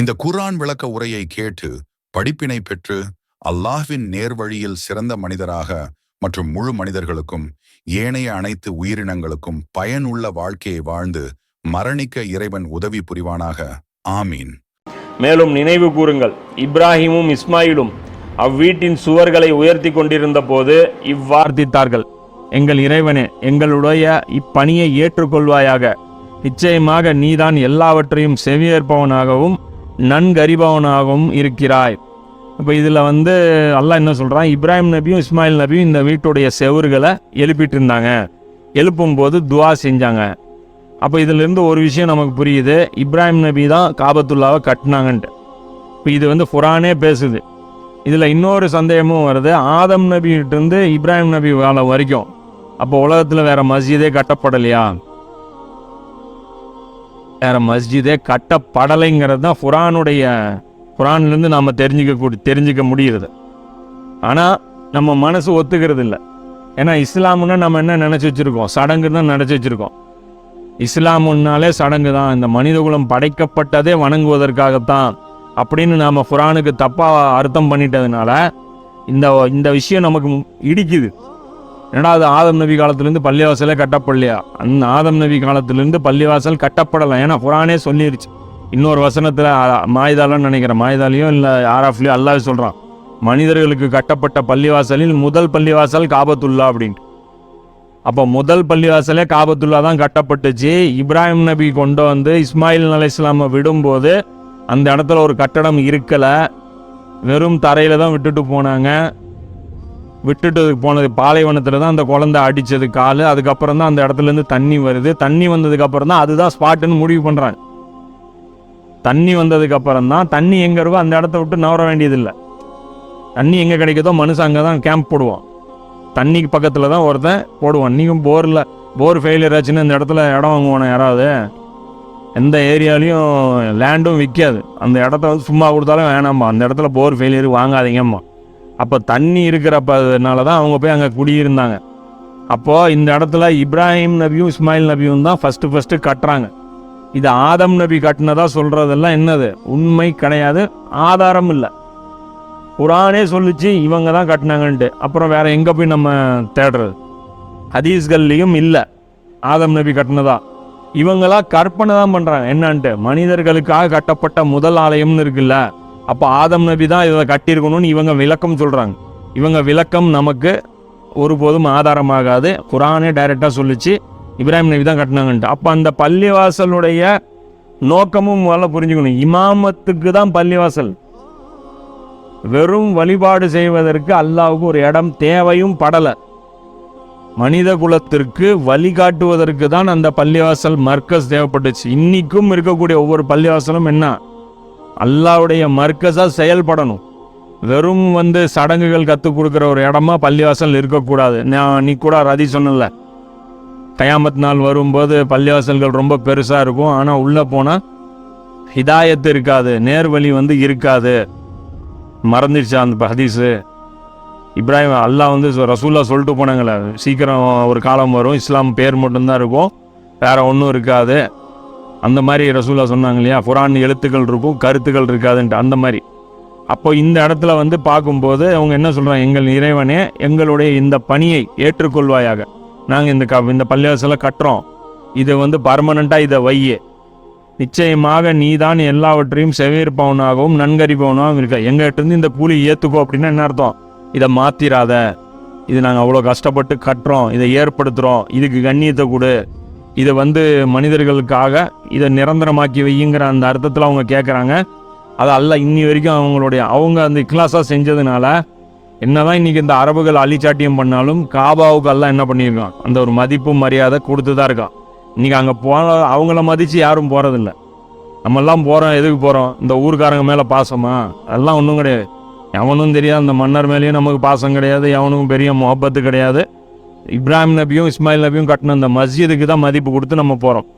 இந்த குர்ஆன் விளக்க உரையை கேட்டு படிப்பினை பெற்று அல்லாஹ்வின் நேர்வழியில் சிறந்த மனிதராக மற்றும் முழு மனிதர்களுக்கும் ஏனைய அனைத்து உயிரினங்களுக்கும் பயனுள்ள வாழ்க்கையை வாழ்ந்து மரணிக்க இறைவன் உதவி புரிவானாக. ஆமீன். மேலும் நினைவு கூறுங்கள். இப்ராஹிமும் இஸ்மாயிலும் அவ்வீட்டின் சுவர்களை உயர்த்தி கொண்டிருந்த போது இவ்வார்த்தித்தார்கள். எங்கள் இறைவனே எங்களுடைய இப்பணியை ஏற்றுக்கொள்வாயாக. நிச்சயமாக நீதான் எல்லாவற்றையும் செவியேற்பவனாகவும் நன்கறிபவனாகவும் இருக்கிறாய். இப்போ இதில் வந்து அல்லாஹ் என்ன சொல்கிறான் இப்ராஹிம் நபியும் இஸ்மாயில் நபியும் இந்த வீட்டுடைய செவர்களை எழுப்பிட்டு இருந்தாங்க எழுப்பும்போது துவா செஞ்சாங்க. அப்போ இதிலிருந்து ஒரு விஷயம் நமக்கு புரியுது. இப்ராஹிம் நபி தான் காபத்துல்லாவை கட்டினாங்கன்ட்டு. இப்போ இது வந்து குரானே பேசுது. இதில் இன்னொரு சந்தேகமும் வருது. ஆதம் நபிகிட்டேருந்து இப்ராஹிம் நபி காலம் வரைக்கும் அப்போ உலகத்தில் வேறு மஸ்ஜிதே கட்டப்படலையா? வேற மஸ்ஜிதே கட்டப்படலைங்கிறது தான் குரானுடைய குரான்லேருந்து நாம் தெரிஞ்சுக்க கூடி தெரிஞ்சுக்க முடிகிறது. ஆனால் நம்ம மனசு ஒத்துக்கிறது இல்லை. ஏன்னா இஸ்லாம்னா நம்ம என்ன நினச்சி வச்சுருக்கோம்? சடங்கு தான் நினச்சி வச்சுருக்கோம். இஸ்லாமுன்னாலே சடங்கு தான். இந்த மனிதகுலம் படைக்கப்பட்டதே வணங்குவதற்காகத்தான் அப்படின்னு நாம் குரானுக்கு தப்பாக அர்த்தம் பண்ணிட்டதுனால இந்த இந்த விஷயம் நமக்கு இடிக்குது. ஏன்னா அது ஆதம் நபி காலத்துலேருந்து பள்ளிவாசலே கட்டப்படலையா? அந்த ஆதம் நபி காலத்துலேருந்து பள்ளிவாசல் கட்டப்படலாம் ஏன்னா குரானே சொல்லிருச்சு. இன்னொரு வசனத்தில் மாயுதாலன்னு நினைக்கிறேன். மாயுதாலையும் இல்லை ஆராஃப்லையும் அல்லாஹ் சொல்கிறான் மனிதர்களுக்கு கட்டப்பட்ட பள்ளிவாசலில் முதல் பள்ளிவாசல் காபத்துல்லா அப்படின்ட்டு. அப்போ முதல் பள்ளிவாசலே காபத்துல்லா தான் கட்டப்பட்டுச்சு. இப்ராஹிம் நபி கொண்டு வந்து இஸ்மாயில் அலை இஸ்லாமை விடும்போது அந்த இடத்துல ஒரு கட்டடம் இருக்கலை. வெறும் தரையில் தான் விட்டுட்டு போனாங்க. விட்டுட்டு போனது பாலைவனத்தில் தான் அந்த குழந்தை அடித்தது கால் அதுக்கப்புறம் தான் அந்த இடத்துலேருந்து தண்ணி வருது. தண்ணி வந்ததுக்கப்புறம் தான் அதுதான் ஸ்பாட்டுன்னு முடிவு பண்ணுறாங்க தண்ணி வந்ததுக்கப்புறம் தான் தண்ணி எங்கே இருக்கோ அந்த இடத்த விட்டு நவர வேண்டியதில்லை. தண்ணி எங்கே கிடைக்குதோ மனுஷன் அங்கே தான் கேம்ப் போடுவான். தண்ணிக்கு பக்கத்தில் தான் ஒருத்தன் போடுவான். நீயும் போரில் போர் ஃபெயிலியர் ஆச்சுன்னு இந்த இடத்துல இடம் வாங்குவானே யாராவது? எந்த ஏரியாலையும் லேண்டும் விற்காது. அந்த இடத்த வந்து சும்மா கொடுத்தாலும் வேணாம்மா. அந்த இடத்துல போர் ஃபெயிலியர் வாங்காதீங்கம்மா. அப்போ தண்ணி இருக்கிறப்பனால தான் அவங்க போய் அங்கே குடியிருந்தாங்க. அப்போது இந்த இடத்துல இப்ராஹிம் நபியும் இஸ்மாயில் நபியும் தான் ஃபஸ்ட்டு ஃபஸ்ட்டு கட்டுறாங்க. இது ஆதம் நபி கட்டினதா சொல்கிறதெல்லாம் என்னது? உண்மை கிடையாது ஆதாரம் இல்லை. குரானே சொல்லுச்சு இவங்க தான் கட்டினாங்கன்ட்டு. அப்புறம் வேற எங்கே போய் நம்ம தேடுறது? ஹதீஸ்கள்லேயும் இல்லை. ஆதம் நபி கட்டினதா? இவங்களாம் கற்பனை தான் பண்ணுறாங்க என்னான்ட்டு? மனிதர்களுக்காக கட்டப்பட்ட முதல் ஆலயம்னு இருக்குல்ல? அப்போ ஆதம் நபி தான் இதை கட்டியிருக்கணும்னு இவங்க விளக்கம் சொல்கிறாங்க இவங்க விளக்கம் நமக்கு ஒருபோதும் ஆதாரமாகாது. குரானே டைரெக்டாக சொல்லிச்சு. இப்ராஹிம் நபி தான் கட்டினாங்கன்ட்டு. அப்போ அந்த பள்ளிவாசலுடைய நோக்கமும் முதல்ல புரிஞ்சுக்கணும். இமாமத்துக்கு தான் பள்ளிவாசல். வெறும் வழிபாடு செய்வதற்கு அல்லாவுக்கு ஒரு இடம் தேவையும் படலை. மனித குலத்திற்கு வழிகாட்டுவதற்கு தான் அந்த பள்ளிவாசல் மர்க்கஸ் தேவைப்பட்டுச்சு. இன்றைக்கும் இருக்கக்கூடிய ஒவ்வொரு பள்ளிவாசலும் என்ன? அல்லாவுடைய மர்க்கஸாக செயல்படணும். வெறும் வந்து சடங்குகள் கற்றுக் கொடுக்குற ஒரு இடமா பள்ளிவாசல் இருக்கக்கூடாது. நான் நீ கூட ரதி சொன்னல கயாமத் நாள் வரும்போது பள்ளிவாசல்கள் ரொம்ப பெருசாக இருக்கும். ஆனால் உள்ளே போனால் ஹிதாயத்து இருக்காது நேர்வழி வந்து இருக்காது. மறந்துடுச்சா அந்த ஹதீஸு? இப்ராஹிம் அல்லாஹ் வந்து ரசூல்லா சொல்லிட்டு போனாங்களே சீக்கிரம் ஒரு காலம் வரும் இஸ்லாம் பேர் மட்டும்தான் இருக்கும் வேற ஒன்றும் இருக்காது. அந்த மாதிரி ரசூலா சொன்னாங்க இல்லையா குரான் எழுத்துக்கள் இருக்கும் கருத்துக்கள் இருக்காதுன்ட்டு அந்த மாதிரி. அப்போ இந்த இடத்துல வந்து பார்க்கும்போது அவங்க என்ன சொல்கிறாங்க எங்கள் இறைவனே எங்களுடைய இந்த பணியை ஏற்றுக்கொள்வாயாக. நாங்கள் இந்த க இந்த பள்ளிவாசலை கட்டுறோம். இது வந்து பர்மனண்ட்டாக இதை வையே. நிச்சயமாக நீ தான் எல்லாவற்றையும் செவியிருப்பவனாகவும் நன்கறிப்பவனாகவும் இருக்க. எங்ககிட்ட இந்த கூலி ஏற்றுக்கோ அப்படின்னா என்ன அர்த்தம்? இதை மாத்திராத. இது நாங்கள் அவ்வளோ கஷ்டப்பட்டு கட்டுறோம். இதை ஏற்படுத்துகிறோம் இதுக்கு கண்ணியத்தை கொடு. இதை வந்து மனிதர்களுக்காக இதை நிரந்தரமாக்கி வையுங்கிற அந்த அர்த்தத்தில் அவங்க கேட்குறாங்க அது அல்ல இன்னி வரைக்கும் அவங்களுடைய அவங்க அந்த இக்லாஸாக செஞ்சதுனால என்னதான் இன்னைக்கு இந்த அரபுகள் அழிச்சாட்டியம் பண்ணாலும் காபாவுக்கு எல்லாம் என்ன பண்ணியிருக்கான்? அந்த ஒரு மதிப்பு மரியாதை கொடுத்து தான் இருக்கான். இன்றைக்கி அங்கே போன அவங்கள மதித்து யாரும் போகிறதில்ல நம்மெல்லாம் போகிறோம் எதுக்கு போகிறோம் இந்த ஊருக்காரங்க மேலே பாசமா? அதெல்லாம் ஒன்றும் கிடையாது. எவனும் தெரியாது அந்த மன்னர் மேலேயும் நமக்கு பாசம் கிடையாது எவனுக்கும் பெரிய முகப்பத்து கிடையாது. இப்ராஹிம் நபியும் இஸ்மாயில் நபியும் கட்டின அந்த மஸ்ஜிதுக்கு தான் மதிப்பு கொடுத்து நம்ம போகிறோம்